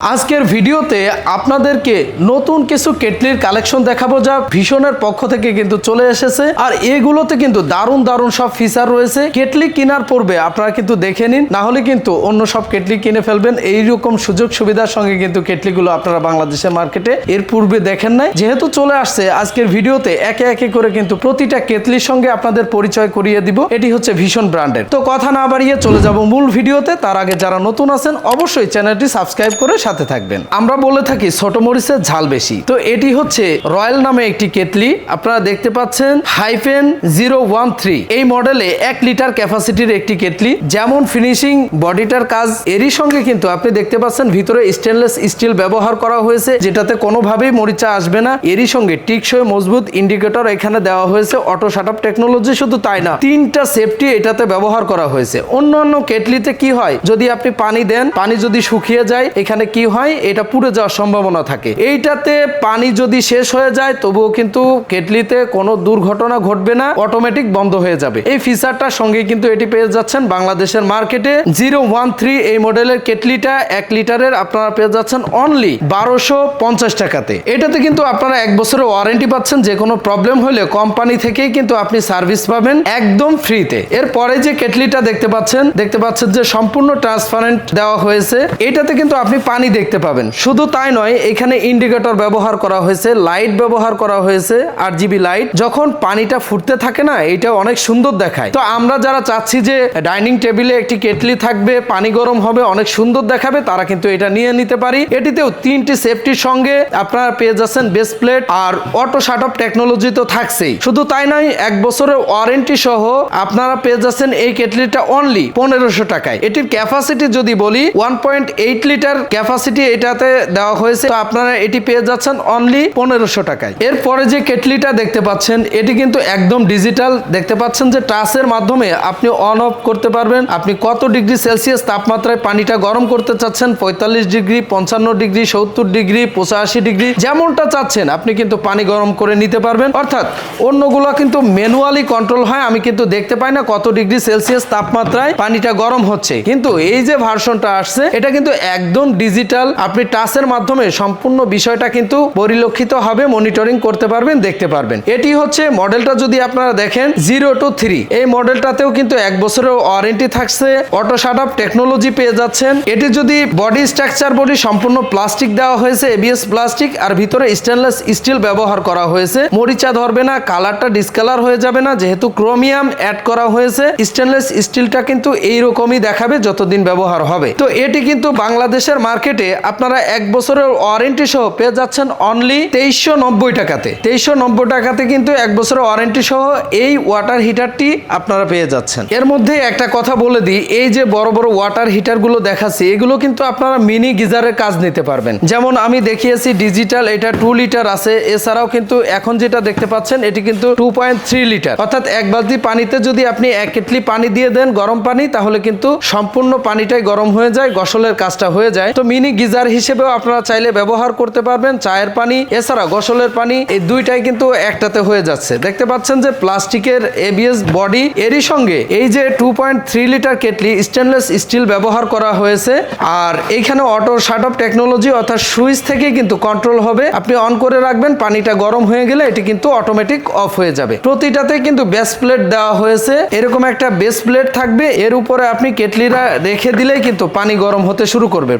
আজকের ভিডিওতে আপনাদেরকে নতুন কিছু কেটলির কালেকশন দেখাবো যা ভীষণের পক্ষ থেকে কিন্তু চলে এসেছে। আর এগুলোতে কিন্তু দারুণ দারুণ সব ফিচার রয়েছে। কেটলি কেনার পূর্বে আপনারা কিন্তু দেখে নিন, না হলে কিন্তু অন্য সব কেটলি কিনে ফেলবেন। এইরকম সুযোগ সুবিধার সঙ্গে কিন্তু কেটলিগুলো আপনারা বাংলাদেশের মার্কেটে এর পূর্বে দেখেন নাই। যেহেতু চলে আসছে, আজকের ভিডিওতে একে একে করে কিন্তু প্রতিটা কেটলির সঙ্গে আপনাদের পরিচয় করিয়ে দিব। এটি হচ্ছে ভীষণ ব্র্যান্ডের। তো কথা না বাড়িয়ে চলে যাব মূল ভিডিওতে। তার আগে যারা নতুন আছেন, অবশ্যই চ্যানেলটি সাবস্ক্রাইব করে সাথে থাকবেন। আমরা বলে থাকি ছোট মরিচের ঝাল বেশি। তো এটি হচ্ছে রয়্যাল নামে একটি কেটলি। আপনারা দেখতে পাচ্ছেন হাইফেন জিরো ওয়ান থ্রি। এই মডেলে এক লিটার ক্যাপাসিটির একটি কেটলি। যেমন ফিনিশিং, বডিটার কাজ। এরই সঙ্গে কিন্তু আপনি দেখতে পাচ্ছেন ভিতরে স্টেনলেস স্টিল ব্যবহার করা হয়েছে, যেটাতে কোনোভাবেই মরিচা আসবে না। এরই সঙ্গে টিকসই মজবুত ইন্ডিকেটর এখানে দেওয়া হয়েছে। অটো শাট আপ টেকনোলজি শুধু তাই না, তিনটা সেফটি এটাতে ব্যবহার করা হয়েছে। অন্য অন্য কেটলিতে কি হয়? যদি আপনি পানি দেন, পানি যদি শুকিয়ে যায়, এখানে কি হয়? এটা পুড়ে যাওয়ার সম্ভাবনা থাকে। এইটাতে পানি যদি শেষ হয়ে যায়, তবুও কিন্তু কেটলিতে কোনো দুর্ঘটনা ঘটবে না, অটোমেটিক বন্ধ হয়ে যাবে। এই ফিচারটার সঙ্গে কিন্তু এটি পেয়ে যাচ্ছেন বাংলাদেশের মার্কেটে। জিরো ওয়ান থ্রি এই মডেলের কেটলিটা এক লিটারের আপনারা পেয়ে যাচ্ছেন অনলি বারোশো পঞ্চাশ টাকাতে। এটাতে কিন্তু আপনারা এক বছরের ওয়ারেন্টি পাচ্ছেন, যে কোনো প্রবলেম হলে কোম্পানি থেকেই কিন্তু আপনি সার্ভিস পাবেন একদম ফ্রিতে এরপরে যে কেটলিটা দেখতে পাচ্ছেন দেখতে পাচ্ছেন যে সম্পূর্ণ ট্রান্সপারেন্ট দেওয়া হয়েছে। এটাতে কিন্তু আপনি পানি দেখতে পাবেন। শুধু তাই নয়, এখানে ইন্ডিকেটর ব্যবহার করা হয়েছে লাইট ব্যবহার করা হয়েছে আর জিবি লাইট যখন পানিটা ফুটতে থাকে না এটা অনেক সুন্দর দেখায়। তো আমরা যারা চাচ্ছি যে ডাইনিং টেবিলে একটি কেটলি থাকবে, পানি গরম হবে, অনেক সুন্দর দেখাবে, তারা কিন্তু এটা নিয়ে নিতে পারি। এটিতেও তিনটি সেফটির সঙ্গে আপনারা পেয়ে যাচ্ছেন বেস প্লেট আর অটো শাট অফ টেকনোলজি তো থাকছেই। শুধু তাই নয় এক বছরের ওয়ারেন্টি সহ আপনারা পেয়ে যাচ্ছেন এই কেটলিটা অনলি পনেরোশো টাকায়। এটির ক্যাপাসিটি যদি বলি one point eight litre capacity এটাতে দেওয়া হয়েছে। আপনারা এটি পেয়ে যাচ্ছেন অনলি পনেরোশো টাকায়। এরপরে যে কেটলিটা দেখতে পাচ্ছেন, এটি কিন্তু একদম ডিজিটাল দেখতে পাচ্ছেন যে টাচের মাধ্যমে আপনি অন অফ করতে পারবেন। আপনি কত ডিগ্রি সেলসিয়াস তাপমাত্রায় পানিটা গরম করতে চাচ্ছেন? পঁয়তাল্লিশ ডিগ্রি, পঞ্চান্ন ডিগ্রি, সত্তর ডিগ্রি, পঁচাশি ডিগ্রি, যেমনটা চাচ্ছেন, আপনি কিন্তু পানি গরম করে নিতে পারবেন। অর্থাৎ অন্যগুলো কিন্তু ম্যানুয়ালি কন্ট্রোল হয়। আমি কিন্তু দেখতে পাই না কত ডিগ্রি সেলসিয়াস তাপমাত্রায় পানিটা গরম হচ্ছে। কিন্তু এই যে ভার্সনটা আসছে, এটা কিন্তু একদম ডিজিটাল আপনি টাচের মাধ্যমে সম্পূর্ণ বিষয়টা কিন্তু পরিলক্ষিত হবে মনিটরিং করতে পারবেন, দেখতে পারবেন। এটি হচ্ছে মডেলটা যদি আপনারা দেখেন জিরো টু থ্রি এই মডেলটাতেও কিন্তু এক বছরের ওয়ারেন্টি থাকছে অটো শাট আপ টেকনোলজি পেয়ে যাচ্ছেন। এটি যদি বডি স্ট্রাকচার বডি সম্পূর্ণ প্লাস্টিক দেওয়া হয়েছে এবিএস প্লাস্টিক আর ভিতরে স্টেনলেস স্টিল ব্যবহার করা হয়েছে। মরিচা ধরবে না কালারটা ডিসকালার হয়ে যাবে না, যেহেতু ক্রোমিয়াম অ্যাড করা হয়েছে স্টেনলেস স্টিলটা কিন্তু এইরকমই দেখাবে, যতদিন ব্যবহার হবে। তো এটি কিন্তু বাংলাদেশের মার্কেটে আপনারা এক বছরের ওয়ারেন্টি সহ পেয়ে যাচ্ছেন অনলি তেইশশো নব্বই টাকাতে। তেইশশো নব্বই টাকাতে কিন্তু এক বছরের ওয়ারেন্টি সহ এই ওয়াটার হিটারটি আপনারা পেয়ে যাচ্ছেন। এর মধ্যে একটা কথা বলে দিই, এই যে বড় বড় ওয়াটার হিটারগুলো দেখাচ্ছি, এগুলো কিন্তু আপনারা মিনি গিজারের কাজ নিতে পারবেন। যেমন আমি দেখিয়েছি ডিজিটাল এটা টু লিটার আছে, এছাড়াও কিন্তু এখন যেটা দেখতে পাচ্ছেন, এটি কিন্তু টু পয়েন্ট থ্রি লিটার অর্থাৎ এক বালতি পানিতে যদি আপনি এক কেটলি পানি দিয়ে দেন গরম পানি, তাহলে কিন্তু সম্পূর্ণ পানিটাই গরম হয়ে যায়, গসলের কাজটা হয়ে যায়। তো মিনি গিজার হিসেবেও আপনারা চাইলে ব্যবহার করতে পারবেন। চায়ের পানি, এছাড়া গোসলের পানি, এই দুইটাই কিন্তু একটাতে হয়ে যাচ্ছে। দেখতে পাচ্ছেন যে প্লাস্টিকের এবিএস বডি এরই সঙ্গে এই যে two point three litre kettle stainless steel ব্যবহার করা হয়েছে। আর এইখানে অটো শার্ট অফ টেকনোলজি অর্থাৎ সুইচ থেকে কিন্তু কন্ট্রোল হবে। আপনি অন করে রাখবেন, পানিটা গরম হয়ে গেলে এটি কিন্তু অটোমেটিক অফ হয়ে যাবে। প্রতিটাতে কিন্তু বেস প্লেট দেওয়া হয়েছে। এরকম একটা বেস প্লেট থাকবে। এর উপরে আপনি কেটলিরা রেখে দিলেই কিন্তু পানি গরম হতে শুরু করবে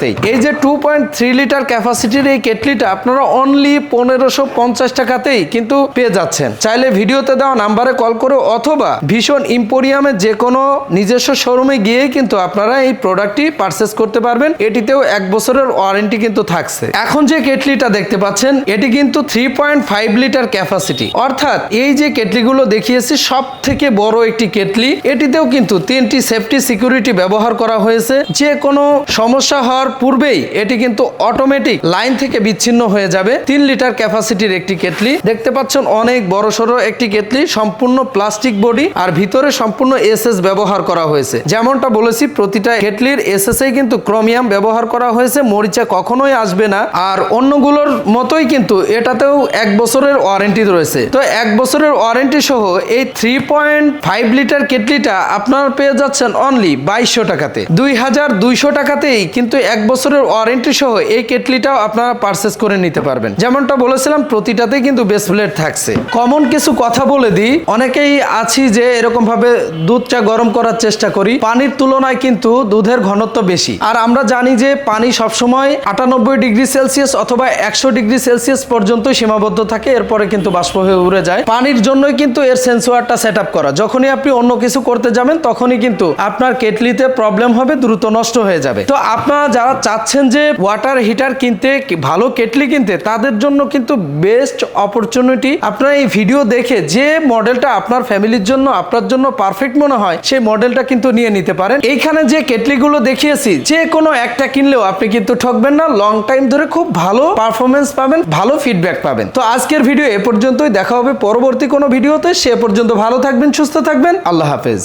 প্রতিটাতেই এই যে টু পয়েন্ট থ্রি লিটার ক্যাপাসিটির এই কেটলিটা আপনারা অনলি পনেরোশো পঞ্চাশ টাকাতেই কিন্তু পেয়ে যাচ্ছেন। চাইলে ভিডিওতে দেওয়া নাম্বারে কল করে অথবা ভীষণ ইম্পোরিয়ামের যে কোনো নিজস্ব শোরুমে গিয়েই কিন্তু আপনারা এই প্রোডাক্টটি পারচেস করতে পারবেন। এটিতেও এক বছরের ওয়ারেন্টি কিন্তু থাকছে। এখন যে কেটলিটা দেখতে পাচ্ছেন, এটি কিন্তু three point five litre capacity অর্থাৎ এই যে কেটলিগুলো দেখিয়েছি সব থেকে বড় একটি কেটলি, এটিতেও কিন্তু তিনটি সেফটি সিকিউরিটি ব্যবহার করা হয়েছে। যে কোনো সমস্যা হওয়ার পূর্বেই এটি কিন্তু অটোমেটিক লাইন থেকে বিচ্ছিন্ন হয়ে যাবে। তিন লিটার ক্যাপাসিটির একটি কেটলি। দেখতে পাচ্ছেন অনেক বড় সড়ো একটি কেটলি, সম্পূর্ণ প্লাস্টিক বডি আর ভিতরে সম্পূর্ণ এসএস ব্যবহার করা হয়েছে। যেমনটা বলেছি, প্রতিটা কেটলির এসএস কিন্তু ক্রোমিয়াম ব্যবহার করা হয়েছে, মরিচা কখনোই আসবে না। আর অন্যগুলোর মতোই কিন্তু এটাতেও এক বছরের ওয়ারেন্টি রয়েছে। তো এক বছরের ওয়ারেন্টি সহ এই থ্রি পয়েন্ট ফাইভ লিটার কেটলিটা আপনারা পেয়ে যাচ্ছেন অনলি বাইশশো টাকাতে। দুই হাজার দুইশো টাকাতেই কিন্তু এক এক বছরের ওয়ারেন্টি সহ এই কেটলিটাও আপনারা পারচেস করে নিতে পারবেন। যেমনটা বলেছিলাম, প্রতিটাতেই কিন্তু বেস প্লেট থাকছে। কমন কিছু কথা বলে দিই, অনেকেই আছি যে এরকম ভাবে দুধ চা গরম করার চেষ্টা করি, পানির তুলনায় কিন্তু দুধের ঘনত্ব বেশি। আর আমরা জানি যে পানি সবসময় আটানব্বই ডিগ্রি সেলসিয়াস অথবা একশো ডিগ্রি সেলসিয়াস পর্যন্ত সীমাবদ্ধ থাকে, এরপরে কিন্তু বাষ্প হয়ে উড়ে যায়। পানির জন্যই কিন্তু এর সেন্সোয়ারটা সেট আপ করা। যখনই আপনি অন্য কিছু করতে যাবেন, তখনই কিন্তু আপনার কেটলিতে প্রবলেম হবে, দ্রুত নষ্ট হয়ে যাবে। তো আপনারা যারা চাচ্ছেন যে ওয়াটার হিটার কিনতে ভালো কেটলি কিনতে, তাদের জন্য কিন্তু বেস্ট অপরচুনিটি আপনার এই ভিডিও দেখে যে মডেলটা আপনার ফ্যামিলির জন্য, আপনার জন্য পারফেক্ট মনে হয়, সেই মডেলটা কিন্তু নিয়ে নিতে পারেন। এইখানে যে কেটলিগুলো দেখিয়েছি, যে কোনো একটা কিনলেও আপনি কিন্তু ঠকবেন না লং টাইম ধরে খুব ভালো পারফরমেন্স পাবেন, ভালো ফিডব্যাক পাবেন। তো আজকের ভিডিও এ পর্যন্তই, দেখা হবে পরবর্তী কোনো ভিডিওতে সে পর্যন্ত ভালো থাকবেন, সুস্থ থাকবেন, আল্লাহ হাফেজ।